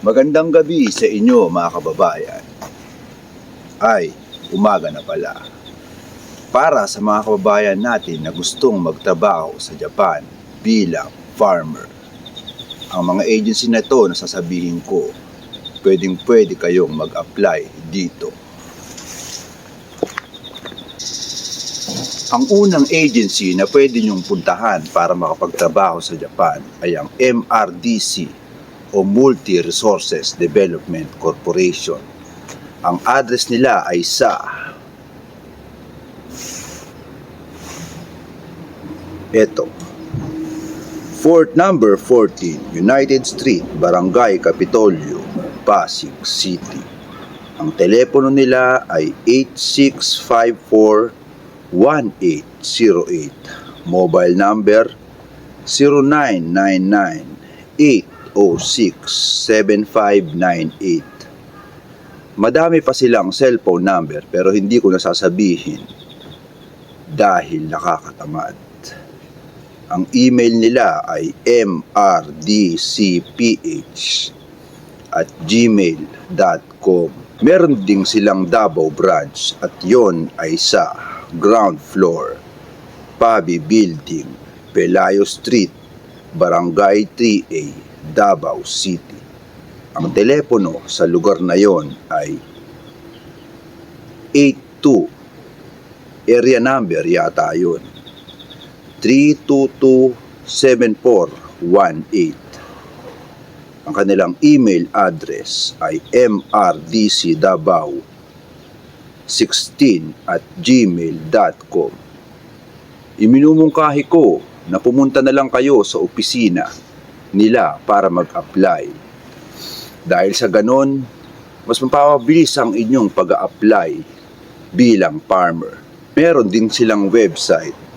Magandang gabi sa inyo mga kababayan. Ay, umaga na pala. Para sa mga kababayan natin na gustong magtrabaho sa Japan bilang farmer. Ang mga agency na to na sasabihin ko, pwedeng pwede kayong mag-apply dito. Ang unang agency na pwede nyong puntahan para makapagtrabaho sa Japan ay ang MRDC o Multi Resources Development Corporation. Ang address nila ay sa Ito. Fort number 14, United Street, Barangay Capitolio, Pasig City. Ang telepono nila ay 8654-1808. Mobile number 0999-806-7598. Madami pa silang cellphone number pero hindi ko nasasabihin dahil nakakatamad. Ang email nila ay mrdcph at gmail.com. Meron ding silang Davao branch at yon ay sa ground floor, Pabi Building, Pelayo Street, Barangay 3A, Davao City. Ang telepono sa lugar na yon ay 82 area number yata yun 322-7418. Ang kanilang email address ay mrdcdabao16 at gmail.com. Iminumungkahi ko na pumunta na lang kayo sa opisina nila para mag-apply. Dahil sa ganon, mas mapapabilis ang inyong pag-apply bilang farmer. Meron din silang website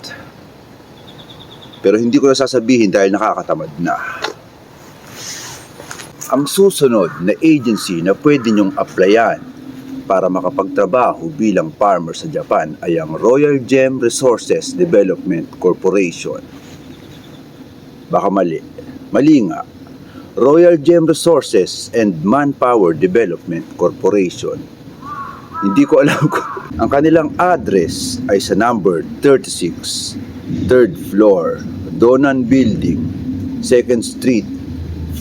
pero hindi ko na sasabihin dahil nakakatamad na. Ang susunod na agency na pwede nyong applyan para makapagtrabaho bilang farmer sa Japan ay ang Royal Gem Resources Development Corporation. Baka mali. Mali nga. Royal Gem Resources and Manpower Development Corporation. Hindi ko alam kung ang kanilang address ay sa number 36, third floor, Donan Building, 2nd Street,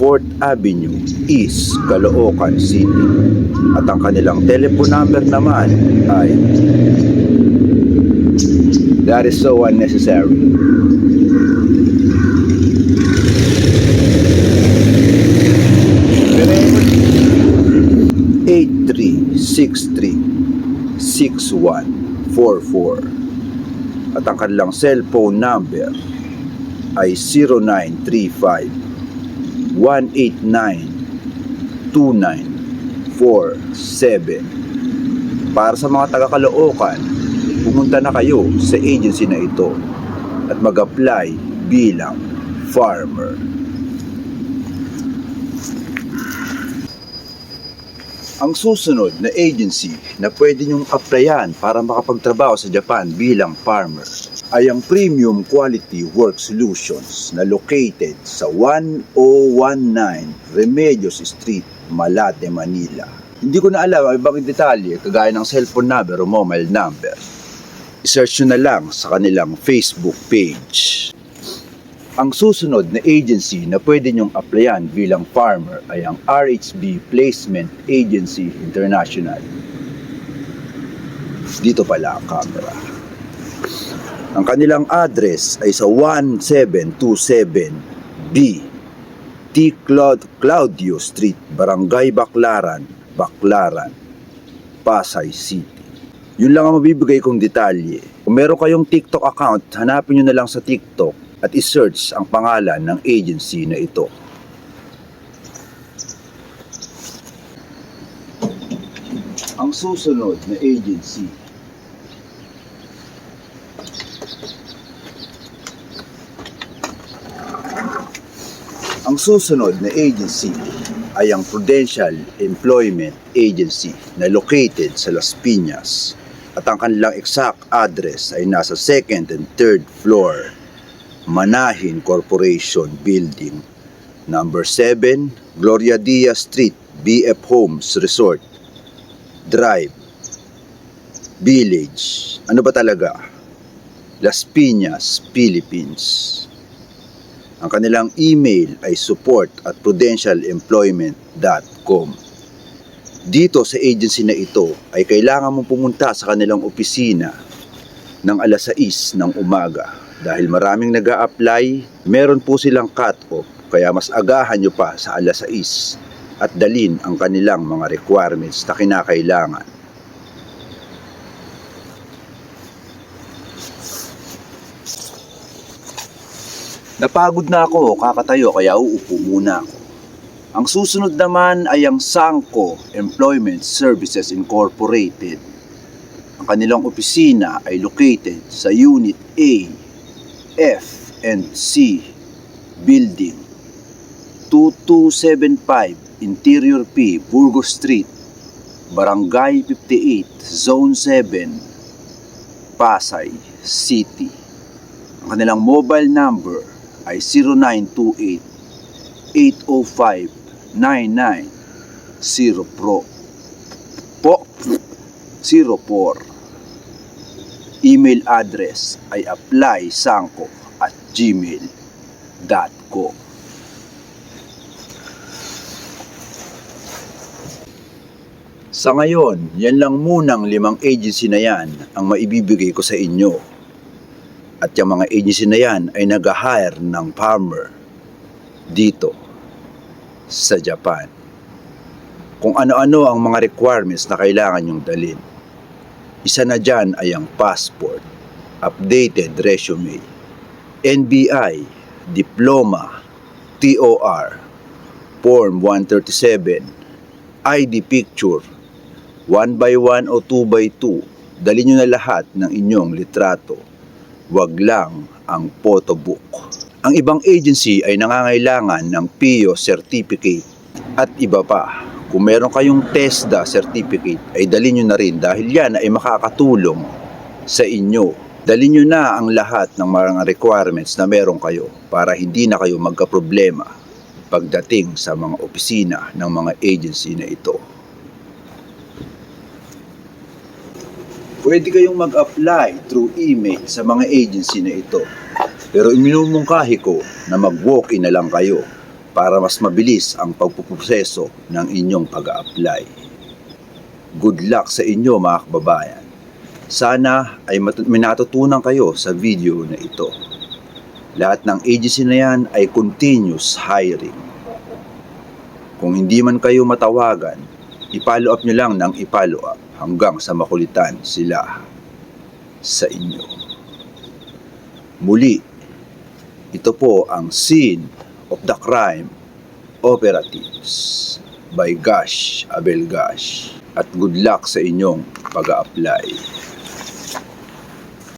4th Avenue, East, Caloocan City. At ang kanilang telephone number naman ay That is so unnecessary. 0935-636144 at ang kanilang cellphone number ay 0935 189 2947 Para sa mga taga Caloocan, pumunta na kayo sa agency na ito at mag-apply bilang farmer. Ang susunod na agency na pwede nyong applyan para makapagtrabaho sa Japan bilang farmer ay ang Premium Quality Work Solutions na located sa 1019 Remedios Street, Malate, Manila. Hindi ko na alam ang ibang detalye kagaya ng cellphone number o mobile number. I-search nyo na lang sa kanilang Facebook page. Ang susunod na agency na pwede nyong applyan bilang farmer ay ang RHB Placement Agency International. Dito pala ang camera. Ang kanilang address ay sa 1727B T. Claud Claudio Street, Barangay Baclaran, Baclaran, Pasay City. Yun lang ang mabibigay kong detalye. Kung meron kayong TikTok account, hanapin nyo na lang sa TikTok at isearch ang pangalan ng agency na ito. Ang susunod na agency. Ang susunod na agency ay ang Prudential Employment Agency na located sa Las Piñas. At ang kanilang exact address ay nasa second and third floor Manahin Corporation Building Number 7, Gloria Diaz Street, BF Homes Resort. Drive. Village. Ano ba talaga? Las Piñas, Philippines. Ang kanilang email ay support at prudentialemployment.com. Dito sa agency na ito ay kailangan mong pumunta sa kanilang opisina ng alas 6 ng umaga dahil maraming nag apply meron po silang cut-off kaya mas agahan nyo pa sa alas 6 at dalin ang kanilang mga requirements na kinakailangan. Napagod na ako, kakatayo kaya uupo muna ako. Ang susunod naman ay ang Sangco Employment Services Incorporated. Ang kanilang opisina ay located sa Unit A, F, and C Building 2275 Interior P, Burgos Street, Barangay 58, Zone 7, Pasay City. Ang kanilang mobile number ay 0928 805 99 Pro po 04 Email address ay applysangko at gmail.com Sa ngayon, yan lang munang limang agency na yan ang maibibigay ko sa inyo. At yung mga agency na yan ay nag-hire ng farmer dito sa Japan. Kung ano-ano ang mga requirements na kailangan yung dalin. Isa na dyan ay ang passport, updated resume, NBI, diploma, TOR, Form 137, ID picture, 1 by 1 o 2 by 2, dali nyo na lahat ng inyong litrato. Wag lang ang photo book. Ang ibang agency ay nangangailangan ng PIO certificate at iba pa. Kung meron kayong TESDA certificate ay dali nyo na rin dahil yan ay makakatulong sa inyo. Dali nyo na ang lahat ng mga requirements na meron kayo para hindi na kayo magkaproblema pagdating sa mga opisina ng mga agency na ito. Pwede kayong mag-apply through email sa mga agency na ito. Pero iminumungkahi ko na mag-walk-in na lang kayo para mas mabilis ang pagpuproseso ng inyong pag-apply. Good luck sa inyo mga kababayan. Sana ay mat- may natutunan kayo sa video na ito. Lahat ng agency na yan ay continuous hiring. Kung hindi man kayo matawagan, i-follow up nyo lang ng i-follow up hanggang sa makulitan sila sa inyo. Muli, ito po ang Scene of the Crime Operatives by Gash Abel Gash at good luck sa inyong pag-apply.